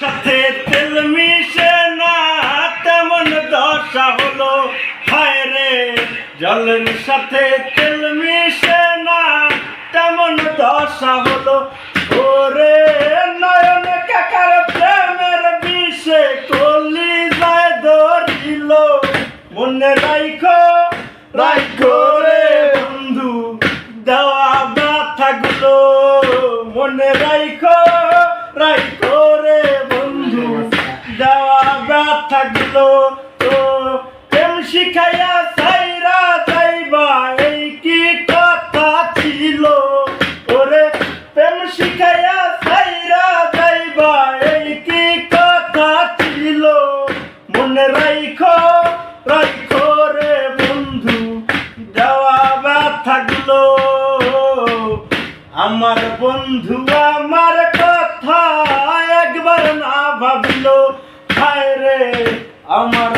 সাথে তেল মিশে না, তেমন দশা হলো। হায় রে, জলের সাথে তেল মিশে না, তেমন দশা হলো। ওরে নয়ন কাকার প্রেমের বিষে কলি যায় ধরিল। মনে রাইখো রাইখো রে বন্ধু, দেওয়া ব্যথাগুলো। মনে রাইখো রাইখো দেওয়া ব্যথাগুলো তো প্রেম শিখাইয়া সাইরা যাইবা, এই কি কথা ছিল? ওরে প্রেম শিখাইয়া সাইরা যাইবা, এই কি কথা ছিল? মনে রাইখো রাইখো রে বন্ধু, দেওয়া ব্যথাগুলো আমার বন্ধু আমার কথা একবার না ভাবিল। হায় রে আমার